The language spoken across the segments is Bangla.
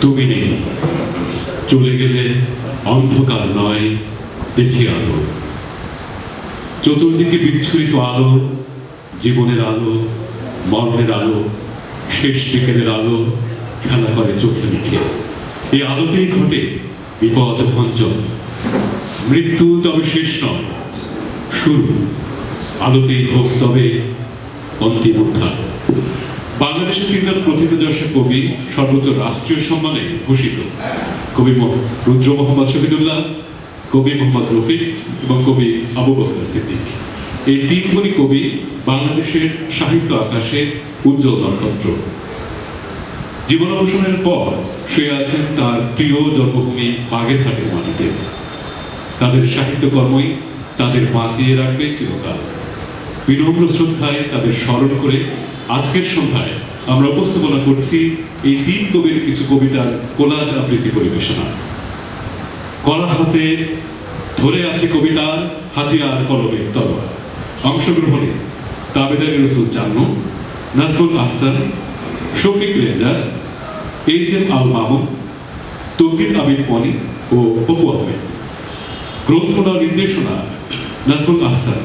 তুমি নেই। চলে গেলে অন্ধকার নয়, দেখি আলো। চতুর্দিকে বিচ্ছুরিত আলো, জীবনের আলো মরণের আলো, শেষ বিকেলের আলো খেলা করে চোখে মুখে। এই আলোতেই ঘটে বিপদ ভঞ্জন মৃত্যু তবে শেষ নয়, শুরু। আলোতেই হোক তবে অন্তিম উত্থান বাংলাদেশের তিনজন প্রথিতযশা কবি, সর্বোচ্চ রাষ্ট্রীয় সম্মানে ভূষিত। কবি রুদ্র মোহাম্মদ শহীদুল্লাহ, কবি মোহাম্মদ রফিক এবং কবি আবু বকর সিদ্দিক। এই তিন গুণী কবি বাংলাদেশের সাহিত্য আকাশে উজ্জ্বল নক্ষত্র। জীবনাবসানের পর শুয়ে আছেন তার প্রিয় জন্মভূমি বাগেরহাটের মাটিতে। তাদের সাহিত্যকর্মই তাদের বাঁচিয়ে রাখবে চিরকাল। বিনম্র শ্রদ্ধায় তাদের স্মরণ করে আজকের সন্ধ্যায় আমরা উপস্থাপনা করছি এই তিন কবির কিছু কবিতার কোলাজ আবৃত্তি পরিবেশনা। কলা হাতে ধরে আছে কবিতার হাতিয়ার কলমের তলোয়ার। অংশগ্রহণে তাবেদার রসুল জান্ন, নাজমুল আহসান, শফিক রেজার এইচ এম আল মামুন তৌকির আবিদ মনি ও অপু আহমেদ। গ্রন্থনা নির্দেশনা নাজমুল আহসান।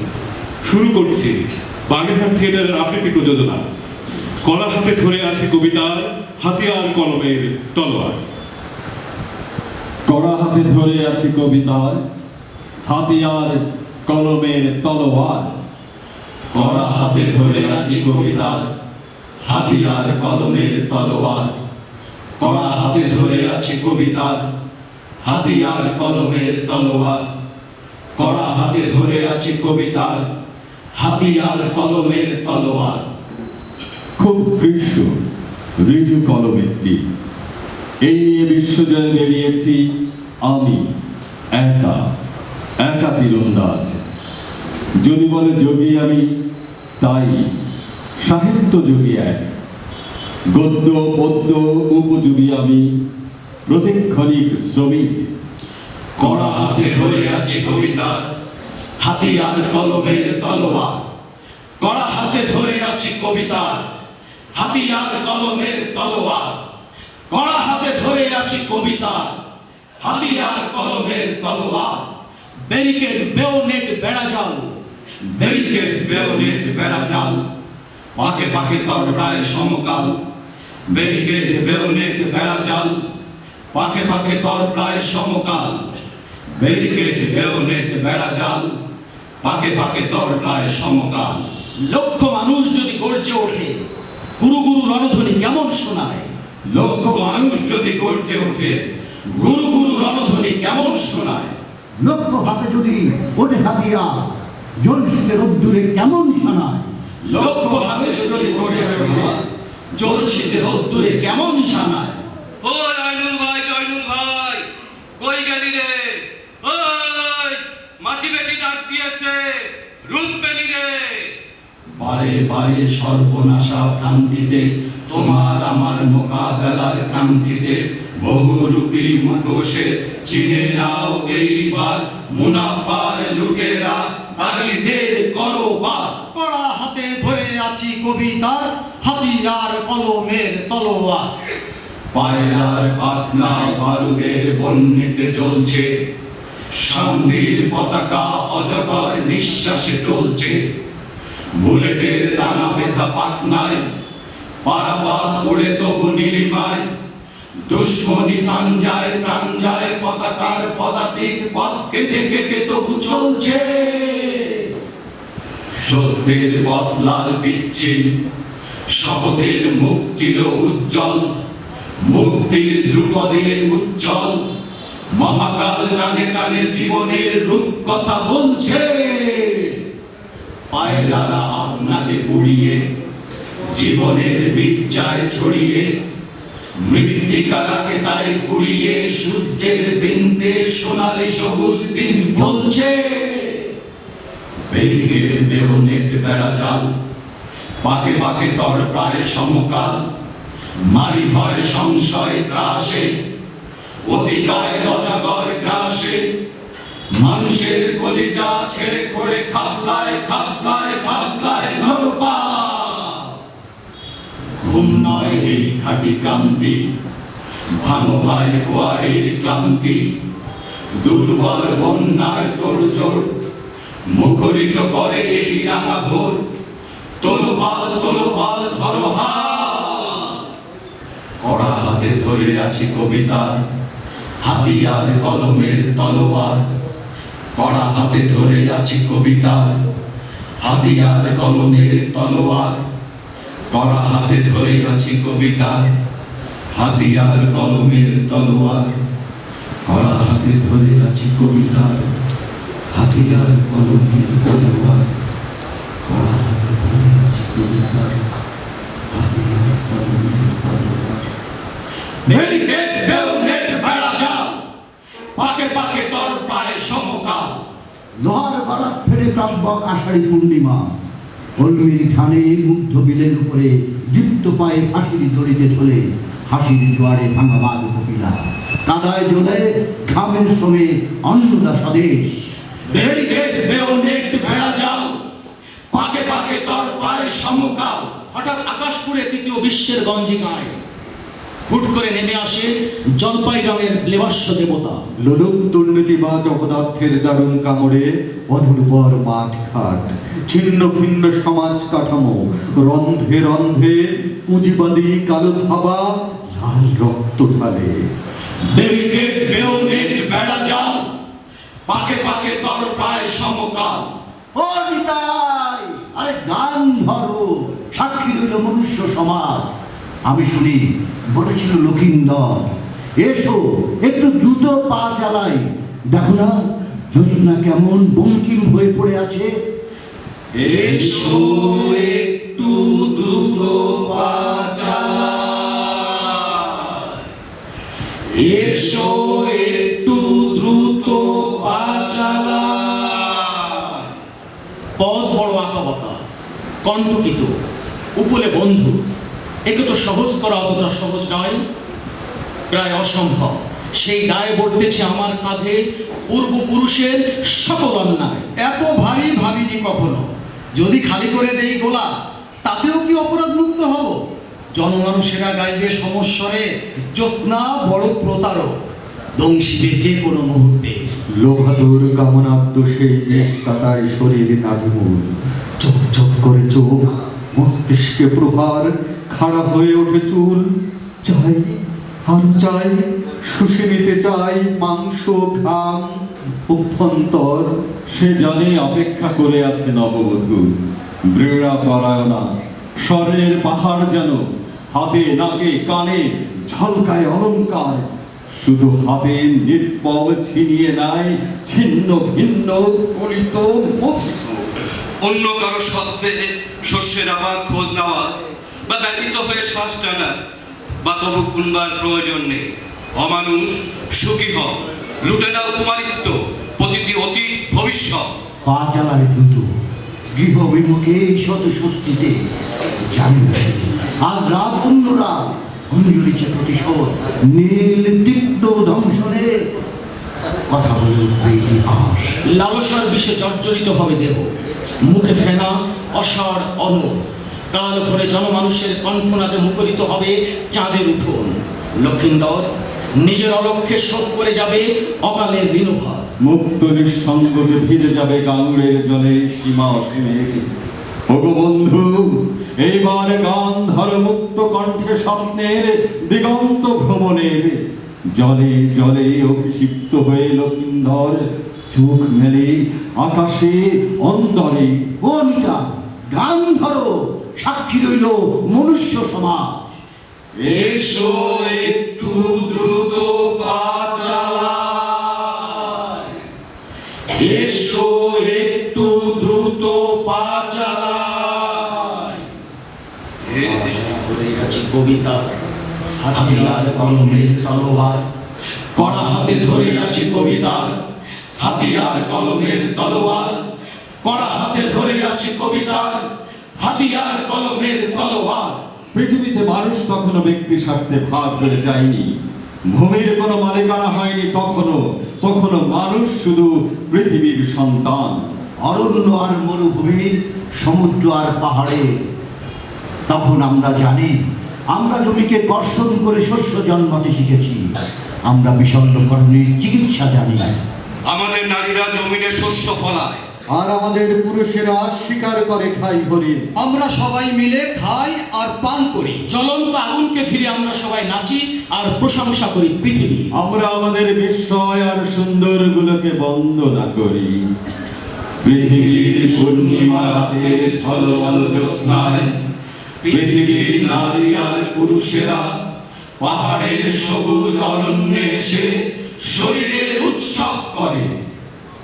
শুরু করছি বাগেরহাট থিয়েটারের আবৃত্তি প্রযোজনা। কলা হাতে ধরে আছে কবিতার, হাতিয়ার কলমের তলোয়ার। কড়া হাতে ধরে আছে কবিতার, হাতিয়ার কলমের তলোয়ার। কড়া হাতে ধরে আছি কবিতার, হাতিয়ার কলমের তলোয়ার। কড়া হাতে ধরে আছে কবিতার, হাতিয়ার কলমের তলোয়ার। কড়া হাতে ধরে আছে কবিতার হাতিয়ার কলমের তলোয়ার। খুব গ্রীষ্ম ঋজু কলমের তীর এই নিয়ে বিশ্বজয় বেরিয়েছি আমি একা একা তীরন্দাজ। যদি বলে যোগী আমি তাই। সাহিত্য যোগী এক। গদ্য পদ্য উপযোগী আমি প্রতিক্ষণিক শ্রমিক। কড়া হাতে ধরে আছি কবিতার হাতিয়ার কলমের তলোয়ার। কড়া হাতে ধরে আছি কবিতার। হাতিয়ার কলমের তলোয়ার। কড়া হাতে ধরে আছি কবিতার। হাতিয়ার কলমের তলোয়ার। ব্যারিকেড, বেওনেট বেড়া যাও। ব্যারিকেড, বেওনেট বেড়া জাল পাকে পাকে তরটায় সমকাল। ব্যারিকেড, বেওনেট বেড়া জাল পাকে পাকে তরটায় সমকাল। ব্যারিকেড, বেওনেট বেড়া জাল পাকে পাকে তরটায় সমকাল। লক্ষ মানুষ যদি গর্জে ওঠে গুরু গুরু রণধ্বনি কেমন শোনায়? লক্ষ মানুষ যদি গর্জে ওঠে গুরু গুরু রণধ্বনি কেমন শোনায়? লক্ষ্য হাতে যদি ওঠে হাতিয়া জলসিতে রোদ্দুরে কেমন শোনায়? লক্ষ হাতে যদি গর্জে ওঠে জ্বলছিতে রোদ্দুরে কেমন শোনায়? ও জয়নুল ভাই জয়নুল ভাই কই গেলি রে? ওই মাটি বেটি ডাক দিয়েছে রুম পেলি রে। বারে বারে সর্বনাশা ক্রান্তিতে তোমার আমার মোকাবেলার ক্রান্তিতে বহুরূপী মুখোশে চিনে নাও এইবার মুনাফার লুটেরা বাড়িদের করো বাদ। কড়া হাতে ধরে আছি কবিতার হাতিয়ার কলমের তলোয়ার। পায়রার পাটনা বারুদের বন্যিতে জ্বলছে সন্ধির পতাকা অজগর নিঃশ্বাসে টলছে। বুলেটের দানা বেথা পাটনায় পারাবাদ উড়ে তবু নীলিমায়। দুশ্মনী প্রাঞ্জায় প্রাঞ্জায় পতাকার পদাতিক পথ কেটে কেটে তবু চলছে। সত্যের বদলার বিচ্ছিন্ন, শপথের মুখ ছিল উজ্জ্বল, মুক্তির ধ্রুপদে উজ্জ্বল। মহাকাল কানে কানে জীবনের রূপ কথা বলছে। পায়রারা আপনাকে পুড়িয়ে, জীবনের বীজ চায় ছড়িয়ে মৃত্তিকারাকে তাই পুড়িয়ে সূর্যের বিন্দে সোনালি সবুজ দিন বলছে। বেরিয়ে দেহনেট বেড়া জাল, পাকে পাকে তর প্রায় সমকাল, মারি ভয় সংশয় ত্রাসে অতিকায় অজাগর গ্রাসে, মানুষের কলিজা ছেড়ে করে খাপলায় খাপলায় খাপলায় নরপা। ঘুম নয় এই খাটি ক্রান্তি ভাঙো ভাই কুয়ারির ক্লান্তি। দুর্বল বন্যার তোড়জোড় মুখরিত করে এই রাঙা ভোর। তলোপাল তলোপাল ধরো হাত। কড়া হাতে ধরে আছি কবিতার হাতিয়ার কলমের তলোয়ার, কড়া হাতে ধরে আছি কবিতার। হাতিয়ার কলমের তলোয়ার, কড়া হাতে ধরে আছি কবিতার। হাতিয়ার কলমের তলোয়ার, কড়া হাতে ধরে আছি কবিতার। হাতিয়ার কলমের তলোয়ার, কড়া হাতে ধরে আছি কবিতার। হাতিয়ার কলমের তলোয়ার। ফেরে আষাঢ়ী পূর্ণিমা। কলমির ঠানে মুগ্ধ বিলের উপরে দীপ্ত পায়ে ফাঁসির দড়িতে চলে হাসির জোয়ারে ভাঙা বাঘ কপিলা। কাদায় জলে ঘামের শ্রমে অন্নদা স্বদেশ। ব্যারিকেড পারে সমকাল হঠাৎ আকাশপুরে তৃতীয় বিশ্বের গঞ্জিকায়। হুট করে নেমে আসে জলপাই রঙের লেবাস্য দেবতা। লোলুপ দুর্নীতিবাজ অপদার্থের দারুণ কামড়ে অনুর্বর মাঠ ঘাট ছিন্ন ভিন্ন সমাজ কাঠামো রন্ধে রন্ধে পুঁজিবাদী কালো ধাবা লাল রক্ত ঢালে। ব্যারিকেড বেড়া যাও। পাকে পাকে তর পায় সমকাল। ও নিতাই আরে গান ধরো সাক্ষী রইল মনুষ্য সমাজ। আমি শুনি, বলেছিল লক্ষিন্দর, এসো, একটু দ্রুত পা চালাই দেখো না, জ্যোৎস্না কেমন বঙ্কিম হয়ে পড়ে আছে এসো, একটু দ্রুত পা চালায়। এসো, একটু দ্রুত পা চালায়। পথ বড় আঁকাবাঁকা কণ্ঠকিত উপলে বন্ধু একে তো সহজ করা অতটা সহজ নয় প্রায় অসম্ভব। সেই দায় বর্তেছে আমার কাঁধে পূর্বপুরুষের সকল অন্যায়। এত ভারী ভাবিনি কখনো? যদি খালি করে দেই গোলা তাতেও কি অপরাধ মুক্ত হব? জনমানুষেরা গাইবে সমস্বরে জ্যোৎস্না বড় প্রতারক। দংশিবে যে কোনো মুহূর্তে। কামনাব্দ সেই শরীর নাভিমূল। চোখ চোখ করে চোখ মস্তিষ্কে প্রহার খারাপ হয়ে ওঠে চুল। চাই আরও চাই, শুষে নিতে চাই, মাংস, ঘাম, অভ্যন্তর। সে জানে অপেক্ষা করে আছে নববধূ। বৃড়া পরায়ণা স্বরের পাহাড় যেন হাতে, নাকে, কানে ঝলকায় অলংকার শুধু হাতে নির্পম ছিনিয়ে নাই ছিন্ন ভিন্ন কলিত মথিত অন্য কারও শব্দে শস্যের আবার খোঁজ নেওয়া বা ব্যতীত হয়ে শ্বাস টানা বা কবু খুনবার প্রয়োজন নেই। অমানুষ সুখী হও লুটে নাও কুমারিত্ব প্রতিটি অতীত ভবিষ্যৎ। পা চালায় দ্রুত গৃহ বিমুখে শত স্বস্তিতে জানেন আর রাত অন্যরা অঞ্জলিছে প্রতিশোধ নীল দংশনে কথা বলে উঠবে ইতিহাস। লালসার বিষে জর্জরিত হবে দেহ মুখে ফেনা অসার অনর কাল ভরে জনমানুষের কণ্ঠনাদে মুখরিত হবে চাঁদের উঠোন। লক্ষিন্দর, নিজের অলক্ষ্যে শোধ করে যাবে অকালের বিনোভার মুক্ত নিঃসঙ্গ ভিজে যাবে গাঙুড়ের জলে সীমা অসীমে। ওগো বন্ধু, এইবার গান ধর মুক্ত কণ্ঠে স্বপ্নের দিগন্ত ভ্রমণের। জলে জলে অভিষিক্ত হয়ে লক্ষিন্দর, চোখ মেলে আকাশে অন্দরে। ও নিতা গান ধরো। সাক্ষী রইল মনুষ্য সমাজ এসো একটু দ্রুত পা চালায়। এসো একটু দ্রুত পা চালায়। কবিতা হাতিয়ার কলমের তলোয়ার কড়া হাতে ধরে আছি কবিতার হাতিয়ার কলমের তলোয়ার কড়া হাতে ধরে আছি কবিতার হাতিয়ার কলমের তলোয়ার। পৃথিবীতে মানুষ কখনো ব্যক্তি স্বার্থে ভাগ করে যায়নি ভূমির কোনো মালিকানা হয়নি তখনো তখনো মানুষ শুধু পৃথিবীর সন্তান। অরণ্য আর মরুভূমির সমুদ্র আর পাহাড়ে। তখন আমরা জানি আমরা জমিকে কর্ষণ করে শস্য জন্মাতে শিখেছি। আমরা বিষণ্ণকরণের চিকিৎসা জানি। আমাদের নারীরা জমিনে শস্য ফলায়। আর আমাদের পুরুষেরা শিকার করে খাই হরিণ আমরা সবাই মিলে খাই আর পান করি। জ্বলন্ত আগুনকে ঘিরে আমরা সবাই নাচি আর প্রশংসা করি পৃথিবী। আমরা আমাদের বিস্ময় আর সুন্দর গুলোকে বন্দনা করি। পৃথিবীর পূর্ণিমা রাতের ঝলমল জ্যোৎস্নায় পৃথিবীর নারী আর পুরুষেরা পাহাড়ের সবুজ অরণ্যে এসে শরীরের উৎসব করে।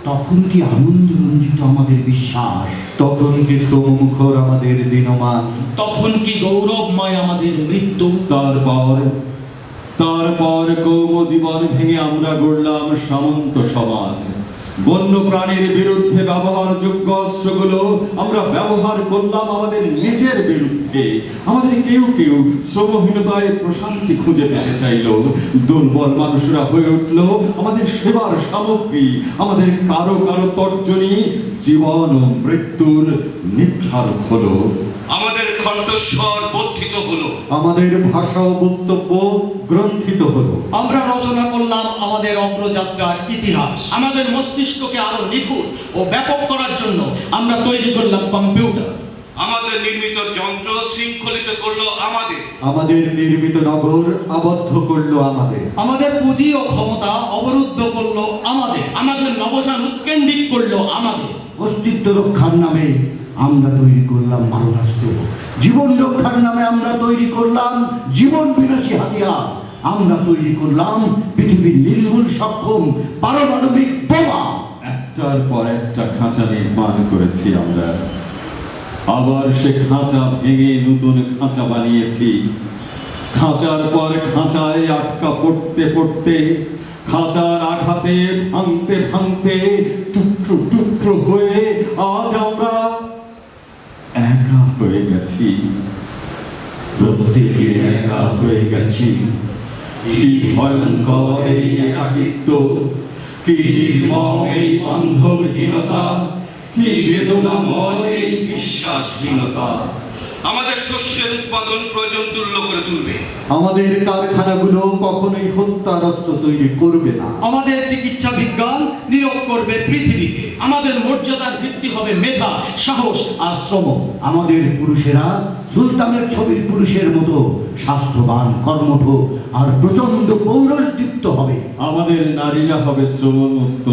তখন কি আনন্দ রঞ্জিত আমাদের বিশ্বাস? তখন কি শ্রমমুখর আমাদের দিনমান? তখন কি গৌরবময় আমাদের মৃত্যু? তারপর তারপর কৌম জীবন ভেঙে আমরা গড়লাম সামন্ত সমাজ। বন্য প্রাণীর বিরুদ্ধে ব্যবহারযোগ্য অস্ত্রগুলো আমরা ব্যবহার করলাম আমাদের নিজের বিরুদ্ধে। আমাদের কেউ কেউ শ্রমহীনতায় প্রশান্তি খুঁজে পেতে চাইল। দুর্বল মানুষরা হয়ে উঠল আমাদের সেবার সামগ্রী, আমাদের কারও কারও তর্জনী, জীবন ও মৃত্যুর নির্ধারক হলো। আমাদের কণ্ঠস্বর বর্ধিত হলো। আমাদের ভাষা ও বক্তব্য গ্রন্থিত হলো। আমরা রচনা করলাম আমাদের অগ্রযাত্রার ইতিহাস। আমাদের মস্তিষ্ককে আরও নিখুঁত ও ব্যাপক করার জন্য আমরা তৈরি করলাম কম্পিউটার। আমাদের নির্মিত যন্ত্র শৃঙ্খলিত করল আমাদের। আমাদের নির্মিত নগর আবদ্ধ করল আমাদের। আমাদের পুঁজি ও ক্ষমতা অবরুদ্ধ করল আমাদের। আমাদের নবসান উৎকেন্দ্রিক করল আমাদের। অস্তিত্ব রক্ষার নামে আমরা তৈরি করলাম মারণাস্ত্র জীবন রক্ষার নামে আমরা তৈরি করলাম জীবন বিনাশী হাতিয়ার। আমরা তৈরি করলাম পৃথিবীর নির্মূল সক্ষম পারমাণবিক বোমা। একটার পর একটা খাঁচা নির্মাণ করেছি আমরা। আবার সে খাঁচা ভেঙে নতুন খাঁচা বানিয়েছি। খাঁচার পর খাঁচায় আটকা পড়তে পড়তে, খাঁচার আঘাতে ভাঙতে ভাঙতে টুকরো টুকরো হয়ে আজ হয়ে গেছি প্রত্যেকে একা হয়ে গেছি। কি ভয়ঙ্কর এই একাকিত্ব, কি নির্মম এই বান্ধবহীনতা, কি বেদনাময় এই বিশ্বাসহীনতা। আমাদের শস্যের উৎপাদন প্রয়োজন তুল্য করে তুলবে। আমাদের কারখানাগুলো কখনোই হত্যার অস্ত্র তৈরি করবে না। আমাদের চিকিৎসা বিজ্ঞান নিয়োগ করবে পৃথিবীকে আমাদের মর্যাদার ভিত্তি হবে মেধা সাহস আর শ্রম। আমাদের পুরুষেরা সুলতানের ছবির পুরুষের মতো স্বাস্থ্যবান কর্মঠ আর প্রচণ্ড পৌরসদীপ্ত হবে। আমাদের নারীরা হবে শ্রমমুক্ত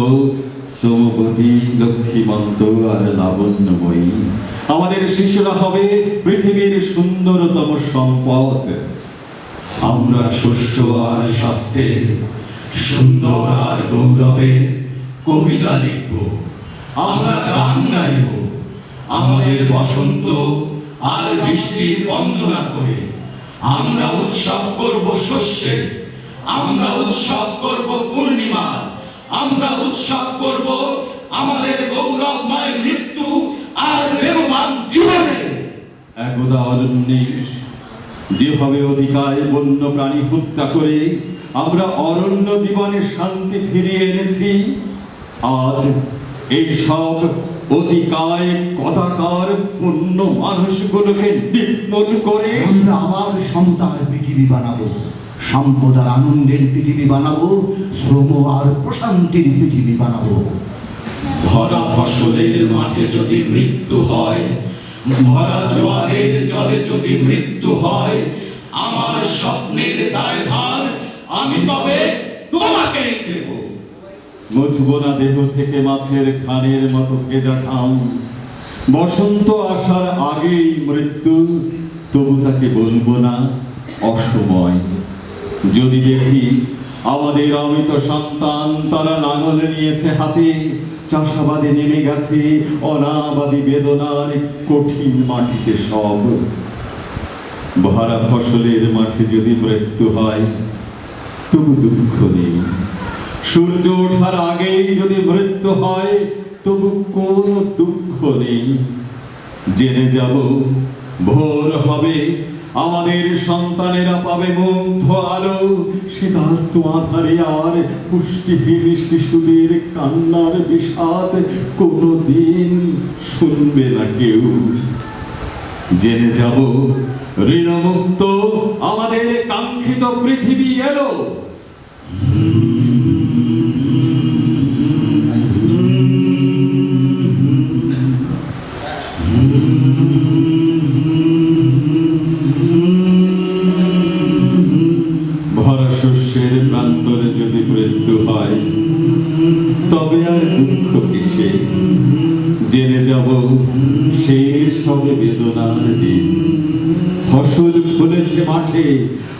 শ্রমবতী লক্ষ্মীমন্ত আর লাবণ্যময়ী। আমাদের শিশুরা হবে পৃথিবীর সুন্দরতম সম্পদ। আমরা শস্য আর স্বাস্থ্যে সুন্দর আর গৌরবে কবিতা লিখব। আমরা গান গাইব। আমাদের বসন্ত আর বৃষ্টির বন্দনা করে আমরা উৎসব করব শস্যে। আমরা উৎসব করব পূর্ণিমার আমরা উৎসব করব আমাদের গৌরবময় মৃত্যু আর বেগবান জীবনে। একদা অরণ্যে যেভাবে অধিকায় বন্য প্রাণী হত্যা করে আমরা অরণ্য জীবনে শান্তি ফিরিয়ে এনেছি আজ এই সব অতিকায় কদাকার পূর্ণ মানুষগুলোকে নির্মূল করে আমরা আবার সমতার পৃথিবী বানাবো। সম্পদ আর আনন্দের পৃথিবী বানাবো, শ্রম আর প্রশান্তির পৃথিবী বানাবো। ভরা ফসলের মাঠে যদি মৃত্যু হয় ভরা জোয়ারের জলে যদি মৃত্যু হয়, আমার স্বপ্নের দায়ভার আমি তবে তোমাকেই দেব। মুছব না দেহ থেকে মাছের খানের মতো ভেজা বসন্ত আসার আগেই মৃত্যু, তবু তাকে বলব না, অসময়। যদি দেখি আমাদের অমিত সন্তান, তারা লাঙল নিয়েছে হাতে, চাষাবাদে নেমে গেছে, অনাবাদী বেদনার কঠিন মাটিতে সব। ভরা ফসলের মাঠে যদি মৃত্যু হয়, তবু দুঃখ নেই। সূর্য ওঠার আগেই যদি মৃত্যু হয়, তবু কোনো দুঃখ নেই। জেনে যাব, ভোর হবে আমাদের সন্তানেরা পাবে মুগ্ধ আলো। সিদ্ধার্থ আধারে আর পুষ্টিহীন শিশুদের কান্নার বিষাদ কোনো দিন শুনবে না কেউ। জেনে যাব, ঋণমুক্ত আমাদের কাঙ্ক্ষিত পৃথিবী এলো।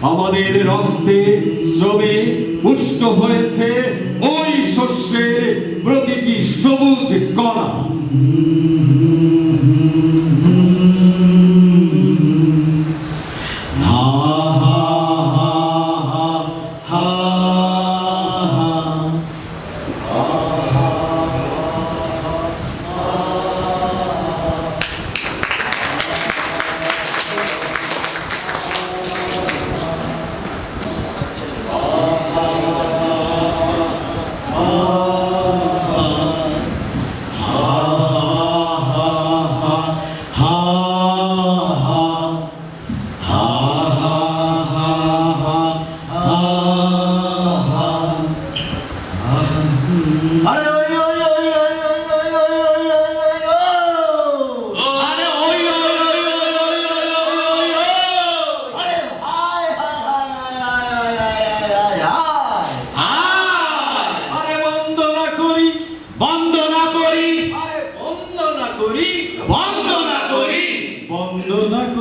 আমাদের রক্তে শ্রমে পুষ্ট হয়েছে ওই শস্যের প্রতিটি সবুজ কণা। হা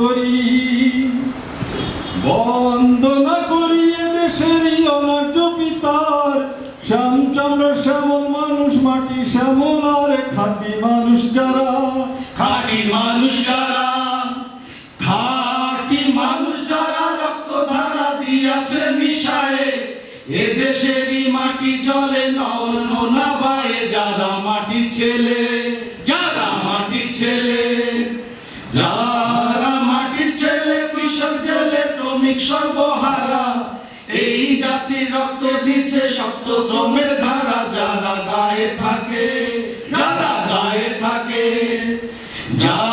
করি, বন্দনা করি এদেশেরই অনার্য পিতার। শ্যাম চামড়া শ্যামল মানুষ, মাটি শ্যামল আর খাঁটি মানুষ যারা। খাটি মানুষ যারা, খাঁটি মানুষ যারা রক্ত ধারা দিয়াছে মিশায়ে, এদেশেরই মাটি জলে নল নোনা বায়ে, যারা মাটির ছেলে। জাতির রক্ত দিছে শক্ত শ্রমের ধারা যারা গায়ে থাকে যারা গায়ে থাকে যারা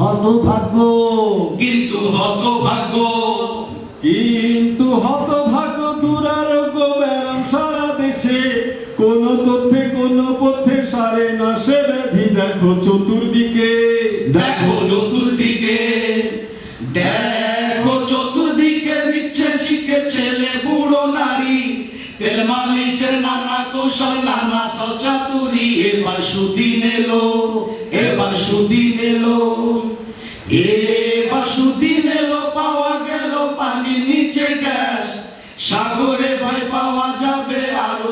হতভাগ্য কিন্তু হতভাগ্য কিন্তু হতভাগ্য দুরারোগ্য ব্যারাম সারা দেশে। কোন তথ্যে কোন পথে সারে না সে ব্যাধি। দেখো চতুর্দিকে। দেখো চতুর্দিকে। দেখো চতুর্দিকে দিচ্ছে শিখে ছেলে বুড়ো নারী। তেল মালিশের নানা কৌশল নানা সচাতুরি। এবার সুদিন এলো এবার সুদিন এলো। এলো পাওয়া পানি নিচে গ্যাস। সাগরে ভাই পাওয়া যাবে আরও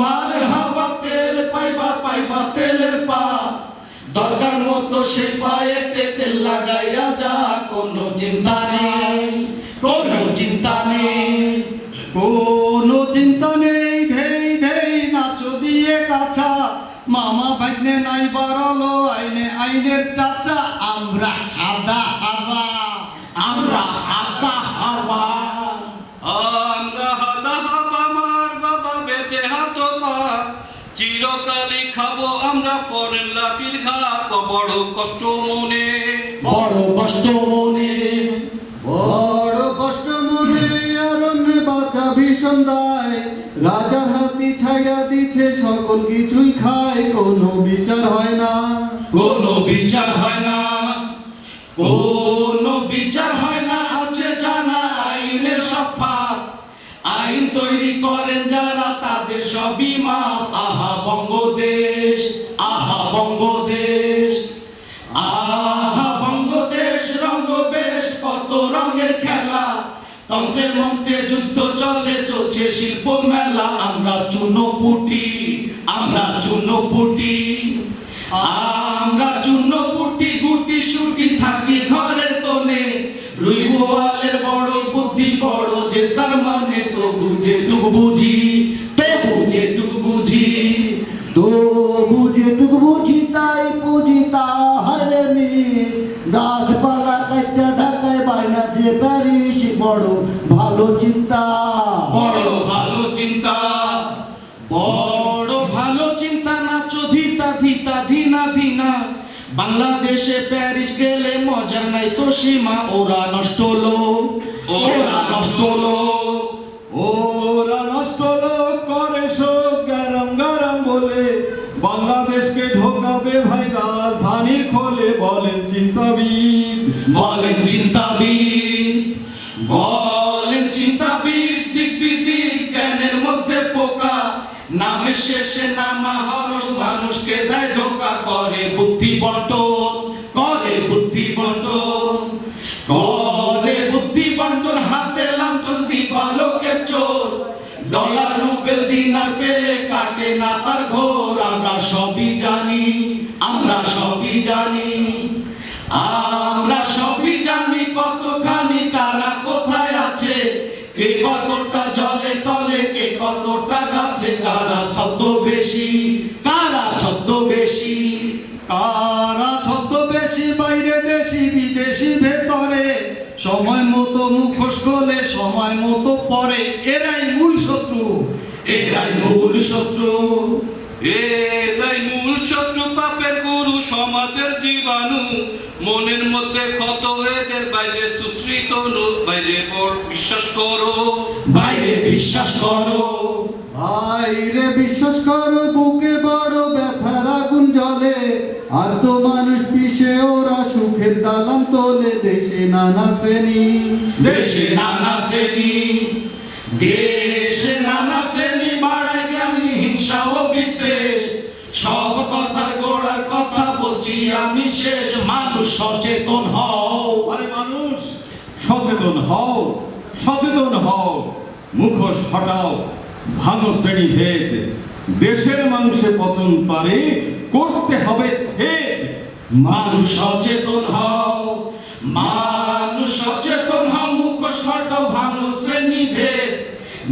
মার তেল পাইবা পাইবা পা। মতো সে লাগাইয়া যা, কোনো চিন্তা নেই, কোনো চিন্তা নেই। ভাগ্নে নাই বারলো আইনে আইনের চাচা আমরা হাদা হাবা আমরা হাতা হাওয়া। আমরা হাতা হাবা মার বাবা বেতে হাত পা। চিরকালই খাব আমরা ফরেন লাঠির ঘাত বড় কষ্ট মনে। বড় কষ্ট মনে বড় কষ্ট মনে অরণ্যে বাঁচা ভীষণ দায় রাজা হাতি ছাইড়া দিছে সকল কিছুই খায়, কোনো বিচার হয় না। কোনো বিচার হয় না। কোনো বিচার হয় না, আছে জানা আইনের সফা আইন তৈরি করেন যারা, তাদের সবই মাফ। আহা বঙ্গদেশ আহা বঙ্গদেশ আহা বঙ্গদেশ, রঙ্গবেশ, কত রঙের খেলা। তন্ত্রের মন্ত্রে যুদ্ধ শিল্প মেলা আমরা চুনোপুটি আমরা চুনোপুটি আমরা চুনোপুটি গুটি সুটি থাকি ঘরের কোণে। রুই বোয়ালের বড় বুদ্ধি, বড় যে তার মানে তো বুঝে টুক বুঝি তো বুঝে টুক বুঝি। তো বুঝেটুকু বুঝি, তাই বুঝি তাহারে মিস। গাছপালা কাটতে ঢাকায় বাইনা যে বাংলাদেশে প্যারিস গেলে মজার নাই তো সীমা, ওরা নষ্ট লোক, ওরা নষ্ট লোক, ওরা নষ্ট লোক করে শোক গরম গরম বলে। বাংলাদেশকে ঢোকাবে ভাই রাজধানীর খোলে, বলেন চিন্তাবিদ। বলেন চিন্তাবিদ বলেন চিন্তাবিদ দিক বিদিক জ্ঞানের মধ্যে পোকা। নামের শেষে নামা হরস মানুষকে দেয় ধোকা, করে বুদ্ধি মতো মুখোশ খোলে সময় মতো পরে এরাই মূল শত্রু। এরাই মূল শত্রু। এরাই মূল শত্রু পাপের গুরু সমাজের জীবাণু। মনের মধ্যে কত এদের বাইরে সুশ্রিত বাইরে বিশ্বাস করো। বাইরে বিশ্বাস করো। ভাইরে বিশ্বাস কর বুকে বড় ব্যথার আগুন জ্বলে। আর তো মানুষ পিছে ওরা সুখের দালান তোলে। দেশে নানা শ্রেণি। দেশে নানা শ্রেণি। দেশে নানা শ্রেণি বাড়ায় জ্ঞানী হিংসা ও বিদ্বেষ। সব কথার গোড়ার কথা বলছি আমি শেষ। মানুষ সচেতন হও। আরে মানুষ সচেতন হও সচেতন হও মুখোশ হটাও। ভাঙো শ্রেণি ভেদ। দেশের মাংসে পচন তারে করতে হবে ছেদ। মানুষ সচেতন হও মানুষ সচেতন হও মুখোশ হটাও ভাঙো শ্রেণি ভেদ।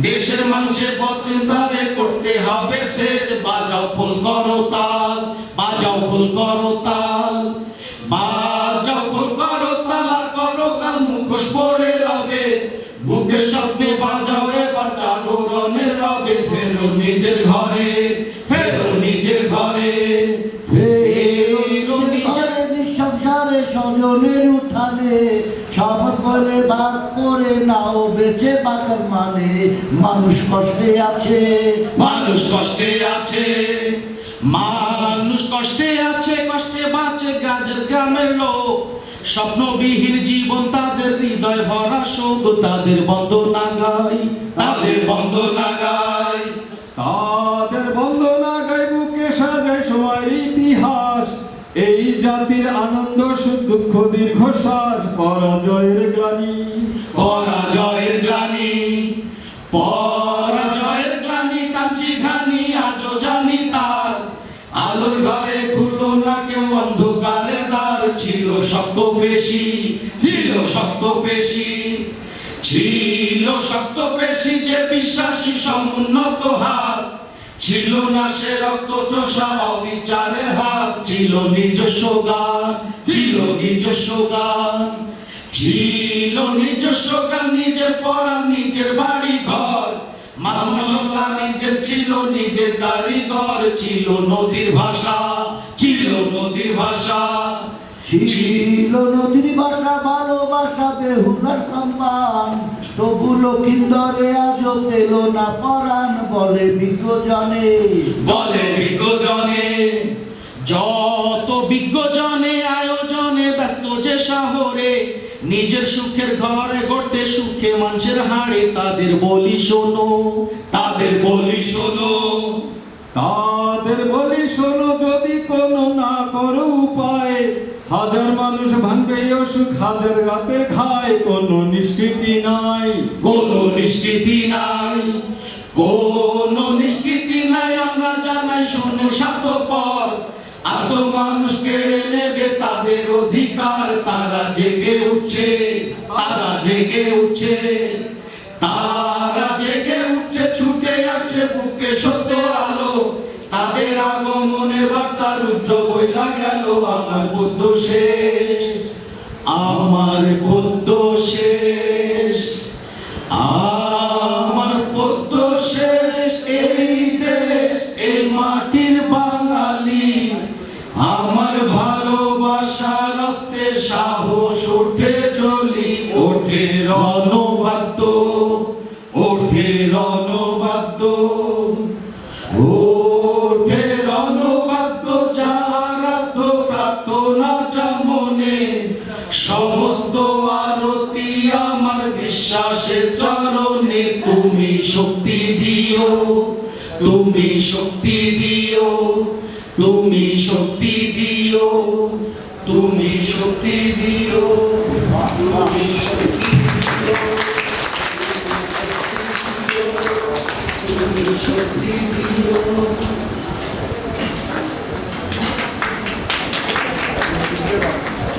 দেশের মানুষের পথের দ্বারে করতে হবে সেদ বাজাও ফুল করো তাল, বাজাও ফুল করো তাল। স্বজনের উঠানে সব বলে ভাগ করে নাও, বেঁচে বাঁচার মানে মানুষ কষ্টে আছে। মানুষ কষ্টে আছে, মানুষ কষ্টে আছে, কষ্টে বাঁচে গাজের গ্রামের লোক। স্বপ্নবিহীন জীবন তাদের হৃদয় ভরা শোক, তাদের বন্ধ না গাই, তাদের বন্ধ না গাই। তাদের বন্ধ না গাই বুকে সাজায় সময়ের ইতিহাস। এই জাতির আনন্দ দুঃখ দীর্ঘশ্বাস পরাজয়ের গ্লানি। পরাজয়ের গ্লানি পরাজয়ের গ্লানি কাঞ্চি ঘানি, আজও জানি তার। আলোর ঘরে খুললো না কেউ, অন্ধকারের দ্বার। ছিল শক্ত পেশি, ছিল শক্ত পেশি, ছিল শক্ত পেশি যে বিশ্বাসী সমুন্নত হাত ছিল না সে রক্ত চোষা অবিচারের হাত ছিল নিজস্ব গান, ছিল নিজস্ব গান। ছিল নিজস্ব গান, নিজের পড়া, নিজের বাড়ি ঘর মানসা নিজের ছিল, নিজের কারিগর। ছিল নদীর ভাষা, ছিল নদীর ভাষা। ছিল নদীর ভাষা, ভালোবাসা বেহুলার সম্মান। তবু লক্ষিন্দরে আজও পেল না পরাণ বলে বিজ্ঞজনে। বলে বিজ্ঞজনে যত বিজ্ঞজনে আয়োজনে ব্যস্ত যে শহরে নিজের সুখের ঘরে গড়তে সুখে মানুষের হাড়ে তাদের বলি শোনো তাদের বলি শোনো। তাদের বলি শোনো যদি কোনো না করো উপায় হাজার মানুষ ভাঙবে অসুখ, হাজার রাতের খায়, কোনো নিষ্কৃতি নাই। কোনো নিষ্কৃতি নাই, কোনো নিষ্কৃতি নাই। আমরা জানাই শুনে স্বার্থপর। এত মানুষ কেড়ে নেবে তাদের অধিকার, তারা জেগে উঠছে, তারা জেগে উঠছে, তারা জেগে উঠছে, ছুটে আসছে বুকে সত্যের আলো। তাদের আগমনে বার্তার উচ্চ বইলা গেল আমার বুদ্ধ শেষ। আমার বুদ্ধ শেষ। শক্তি